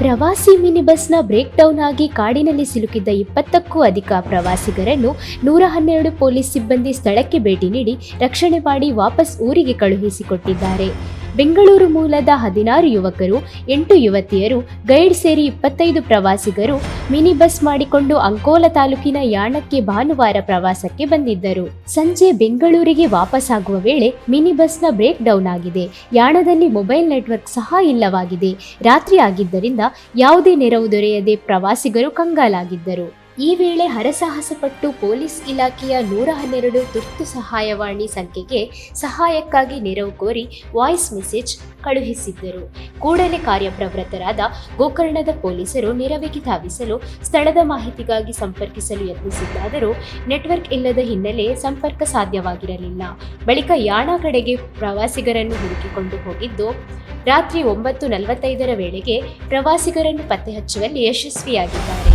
ಪ್ರವಾಸಿ ಮಿನಿ ಬಸ್ನ break down ಆಗಿ ಕಾಡಿನಲ್ಲಿ ಸಿಲುಕಿದ್ದ ಇಪ್ಪತ್ತಕ್ಕೂ ಅಧಿಕ ಪ್ರವಾಸಿಗರನ್ನು ನೂರ ಹನ್ನೆರಡು ಪೊಲೀಸ್ ಸಿಬ್ಬಂದಿ ಸ್ಥಳಕ್ಕೆ ಭೇಟಿ ನೀಡಿ ರಕ್ಷಣೆ ಮಾಡಿ ವಾಪಸ್ ಊರಿಗೆ ಕಳುಹಿಸಿಕೊಟ್ಟಿದ್ದಾರೆ. ಬೆಂಗಳೂರು ಮೂಲದ ಹದಿನಾರು ಯುವಕರು, ಎಂಟು ಯುವತಿಯರು, ಗೈಡ್ ಸೇರಿ ಇಪ್ಪತ್ತೈದು ಪ್ರವಾಸಿಗರು ಮಿನಿ ಬಸ್ ಮಾಡಿಕೊಂಡು ಅಂಕೋಲ ತಾಲೂಕಿನ ಯಾಣಕ್ಕೆ ಭಾನುವಾರ ಪ್ರವಾಸಕ್ಕೆ ಬಂದಿದ್ದರು. ಸಂಜೆ ಬೆಂಗಳೂರಿಗೆ ವಾಪಸ್ಸಾಗುವ ವೇಳೆ ಮಿನಿ ಬಸ್ನ ಬ್ರೇಕ್ ಡೌನ್ ಆಗಿದೆ. ಯಾಣದಲ್ಲಿ ಮೊಬೈಲ್ ನೆಟ್ವರ್ಕ್ ಸಹ ಇಲ್ಲವಾಗಿದೆ. ರಾತ್ರಿ ಆಗಿದ್ದರಿಂದ ಯಾವುದೇ ನೆರವು ದೊರೆಯದೆ ಪ್ರವಾಸಿಗರು ಕಂಗಾಲಾಗಿದ್ದರು. ಈ ವೇಳೆ ಹರಸಾಹಸಪಟ್ಟು ಪೊಲೀಸ್ ಇಲಾಖೆಯ ನೂರ ಹನ್ನೆರಡು ತುರ್ತು ಸಹಾಯವಾಣಿ ಸಂಖ್ಯೆಗೆ ಸಹಾಯಕ್ಕಾಗಿ ನೆರವು ಕೋರಿ ವಾಯ್ಸ್ ಮೆಸೇಜ್ ಕಳುಹಿಸಿದ್ದರು. ಕೂಡಲೇ ಕಾರ್ಯಪ್ರವೃತ್ತರಾದ ಗೋಕರ್ಣದ ಪೊಲೀಸರು ನೆರವಿಗೆ ಧಾವಿಸಲು ಸ್ಥಳದ ಮಾಹಿತಿಗಾಗಿ ಸಂಪರ್ಕಿಸಲು ಯತ್ನಿಸಿದ್ದಾದರೂ ನೆಟ್ವರ್ಕ್ ಇಲ್ಲದ ಹಿನ್ನೆಲೆ ಸಂಪರ್ಕ ಸಾಧ್ಯವಾಗಿರಲಿಲ್ಲ. ಬಳಿಕ ಯಾಣ ಕಡೆಗೆ ಪ್ರವಾಸಿಗರನ್ನು ಹುಡುಕಿಕೊಂಡು ಹೋಗಿದ್ದು, ರಾತ್ರಿ ಒಂಬತ್ತು ನಲವತ್ತೈದರ ವೇಳೆಗೆ ಪ್ರವಾಸಿಗರನ್ನು ಪತ್ತೆ ಹಚ್ಚುವಲ್ಲಿ ಯಶಸ್ವಿಯಾಗಿದ್ದಾರೆ.